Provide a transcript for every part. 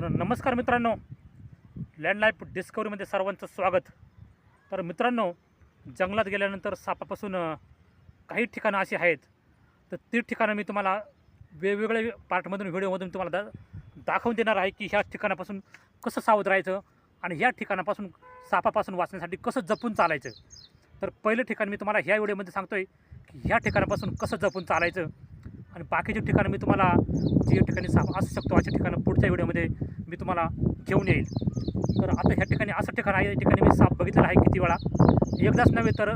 तर नमस्कार मित्रांनो. लँड लाईफ डिस्कवरीमध्ये सर्वांचं स्वागत. तर मित्रांनो जंगलात गेल्यानंतर सापापासून काही ठिकाणं अशी आहेत. तर ती ठिकाणं मी तुम्हाला वेगवेगळ्या पार्टमधून व्हिडिओमधून तुम्हाला दा दाखवून देणार आहे की ह्या ठिकाणापासून कसं सावध राहायचं आणि ह्या ठिकाणापासून सापापासून वाचण्यासाठी कसं जपून चालायचं. तर पहिलं ठिकाण मी तुम्हाला ह्या व्हिडिओमध्ये सांगतो आहे की ह्या ठिकाणापासून कसं जपून चालायचं. आणि बाकीचे ठिकाणं मी तुम्हाला जे ठिकाणी साप असू शकतो अशा ठिकाणं पुढच्या व्हिडिओमध्ये मी तुम्हाला घेऊन येईल. तर आता ह्या ठिकाणी असं ठिकाण आहे या ठिकाणी मी साप बघितलेला आहे किती वेळा. एकदाच नव्हे तर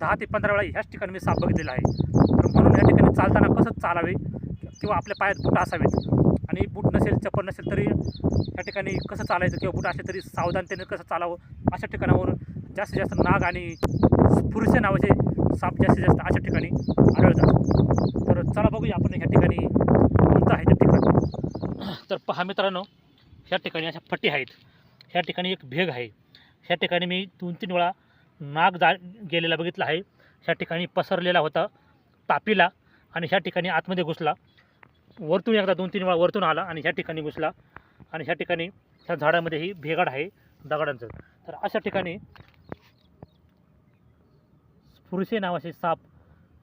दहा ते पंधरा वेळा ह्याच ठिकाणी मी साप बघितलेला आहे. तर म्हणून ह्या ठिकाणी चालताना कसं चालावे किंवा आपल्या पायात बूट असावेत? आणि बूट नसेल चप्पल नसेल तरी या ठिकाणी कसं चालायचं किंवा बूट असले तरी सावधानतेने कसं चालावं? अशा ठिकाणावरून जास्तीत जास्त नाग आणि पुरुष नावाचे साप जास्तीत जास्त अशा ठिकाणी आढळतात. तर चला बघूया आपण ह्या ठिकाणी कोणतं आहे त्या ठिकाणी. तर पहा मित्रांनो ह्या ठिकाणी अशा फटी आहेत. ह्या ठिकाणी एक भेग आहे. ह्या ठिकाणी मी दोन तीन वेळा नाग जा गेलेला बघितला आहे. ह्या ठिकाणी पसरलेला होता तापीला आणि ह्या ठिकाणी आतमध्ये घुसला. वरतून एकदा दोन तीन वेळा वरतून आला आणि ह्या ठिकाणी घुसला आणि ह्या ठिकाणी ह्या झाडामध्येही भेगाड आहे दगडांचं. तर अशा ठिकाणी फुरसे नावाचे साप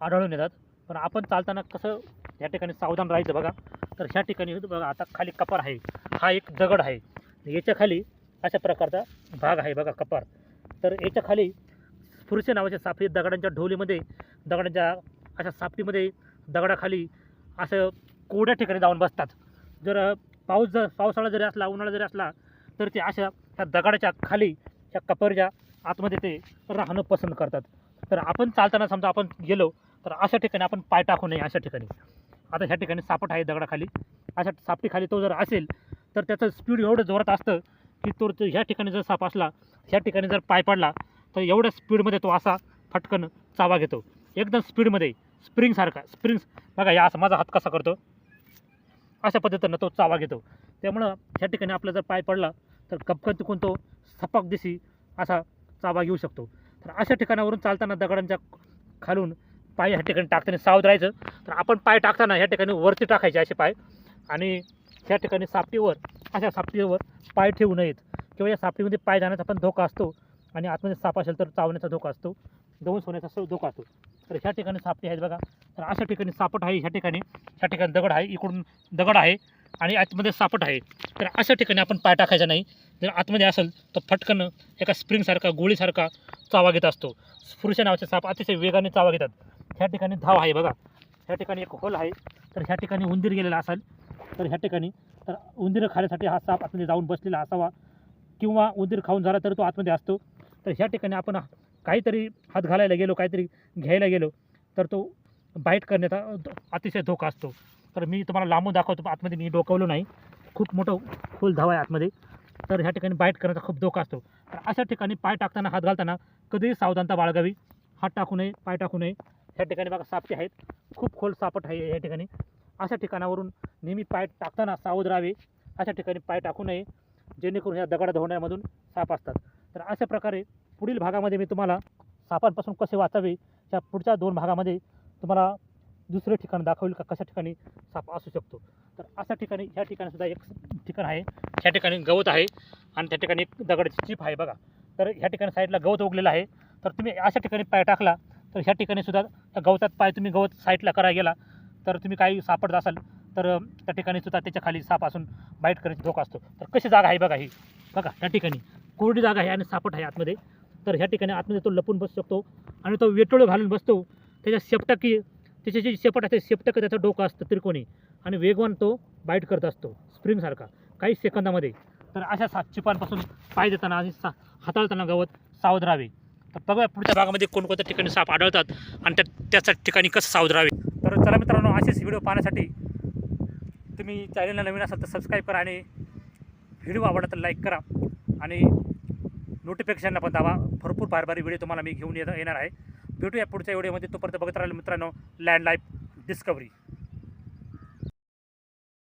आढळून येतात. पण आपण चालताना कसं या ठिकाणी सावधान राहायचं बघा. तर ह्या ठिकाणी बघा आता खाली कपार आहे. हा एक दगड आहे. याच्या खाली अशा प्रकारचा भाग आहे बघा कपार. तर याच्या खाली फुरसे नावाच्या साप दगडांच्या ढोलीमध्ये दगडांच्या अशा सापटीमध्ये दगडाखाली असं कोरड्या ठिकाणी जाऊन बसतात. जर पाऊस जर पावसाळा जरी असला उन्हाळा जरी असला तर ते अशा ह्या दगडाच्या खाली ह्या कपरच्या आतमध्ये ते राहणं पसंत करतात. तर आपण चालताना समजा आपण गेलो तर अशा ठिकाणी आपण पाय टाकू नये अशा ठिकाणी. आता ह्या ठिकाणी सापट आहे दगडाखाली. अशा सापटीखाली तो जर असेल तर त्याचं स्पीड एवढं जोरात असतं की तो ह्या ठिकाणी जर साप असला ह्या ठिकाणी जर पाय पडला तर एवढ्या स्पीडमध्ये तो असा फटकन चावा घेतो. एकदम स्पीडमध्ये स्प्रिंगसारखा स्प्रिंग बघा या असं माझा हात कसा करतो. अशा पद्धतीनं तो चावा घेतो. त्यामुळं ह्या ठिकाणी आपला जर पाय पडला तर कपकन तिकून तो सपाक दिशी असा चावा घेऊ शकतो. तर अशा ठिकाणावरून चालताना दगडांच्या खालून पाय ह्या ठिकाणी टाकताना सावध राहायचं. तर आपण पाय टाकताना ह्या ठिकाणी वरती टाकायचे असे पाय. आणि ह्या ठिकाणी सापटीवर अशा सापटीवर पाय ठेवू नयेत. किंवा या सापटीमध्ये पाय जाण्याचा पण धोका असतो. आणि आतमध्ये साप असेल तर चावण्याचा धोका असतो. दवून सोन्याचा सो धोका असतो. तर ह्या ठिकाणी सापटी आहेत बघा. तर अशा ठिकाणी सापट आहे ह्या ठिकाणी. ह्या ठिकाणी दगड आहे इकडून दगड आहे. आणि आतमध्ये सापट आहे. तर अशा ठिकाणी आपण पाय टाकायचा नाही. जर आतमध्ये असेल तर फटकन एका स्प्रिंगसारखा गोळीसारखा चावा घेत असतो. पुरुष नावाचे साप अतिशय वेगाने चावा घेतात. ह्या ठिकाणी धाव आहे बघा. ह्या ठिकाणी एक होल आहे. तर ह्या ठिकाणी उंदीर गेलेला असेल तर ह्या ठिकाणी. तर उंदीर खाण्यासाठी हा साप आतमध्ये जाऊन बसलेला असावा. किंवा उंदीर खाऊन झाला तर तो आतमध्ये असतो. तर ह्या ठिकाणी आपण काहीतरी हात घालायला गेलो काहीतरी घ्यायला गेलो तर तो बाईट करण्याचा अतिशय धोका असतो. तर मी तुम्हाला लांबून दाखवतो आतमध्ये मी डोकवलो नाही. खूप मोठं फुल धाव आहे आतमध्ये. तर ह्या ठिकाणी बाईट करण्याचा खूप धोका असतो. तर अशा ठिकाणी पाय टाकताना हात घालताना कधीही सावधानता बाळगावी. हात टाकू नये पाय टाकू नये. ह्या ठिकाणी बघा सापटे आहेत. खूप खोल सापट आहे या ठिकाणी. अशा ठिकाणावरून नेहमी पाय टाकताना सावध राहावे. अशा ठिकाणी पाय टाकू नये. जेणेकरून ह्या दगड धोण्यामधून साप असतात. तर अशा प्रकारे पुढील भागामध्ये मी तुम्हाला सापांपासून कसे वाचावे ह्या पुढच्या दोन भागामध्ये तुम्हाला दुसरे ठिकाण दाखवेल का कशा ठिकाणी साप असू शकतो. तर अशा ठिकाणी ह्या ठिकाणीसुद्धा एक ठिकाण आहे. ह्या ठिकाणी गवत आहे आणि त्या ठिकाणी एक दगडाची चीप आहे बघा. तर ह्या ठिकाणी साईडला गवत उगलेलं आहे. तर तुम्ही अशा ठिकाणी पाय टाकला तर ह्या ठिकाणी सुद्धा त्या गवतात पाय तुम्ही गवत साईडला करा गेला तर तुम्ही काही सापडत असाल तर त्या ठिकाणी सुद्धा त्याच्याखाली साप असून बाईट करण्याचा धोका असतो. तर कशी जागा आहे बघा ही. बघा त्या ठिकाणी कोरडी जागा आहे आणि सापट आहे आतमध्ये. तर ह्या ठिकाणी आतमध्ये तो लपून बसू शकतो आणि तो वेटोळ घालून बसतो. त्याच्या शेपटाकी त्याचे जे शेपट असते शेपटक त्याचं डोकं असतं त्रिकोणी आणि वेगवान तो बाईट करत असतो स्प्रिंगसारखा काही सेकंदामध्ये. तर अशा सात चिपांपासून पाय देताना आणि सा हाताळताना गवत सावध राहावे. तर बघा पुढच्या भागामध्ये कोणकोणत्या ठिकाणी साप आढळतात आणि त्या त्याच्या ठिकाणी कसं सावध राहावे तर चला मित्रांनो असेच व्हिडिओ पाहण्यासाठी तुम्ही चॅनलला नवीन असाल तर सबस्क्राईब करा आणि व्हिडिओ आवडला तर लाईक करा. आणि नोटिफिकेशनला पण दावा भरपूर बार बारी व्हिडिओ तुम्हाला मी घेऊन येणार आहे. भेटूया पुढच्या व्हिडिओमध्ये तोपर्यंत बघत राहिलं मित्रांनो लँड लाईफ डिस्कवरी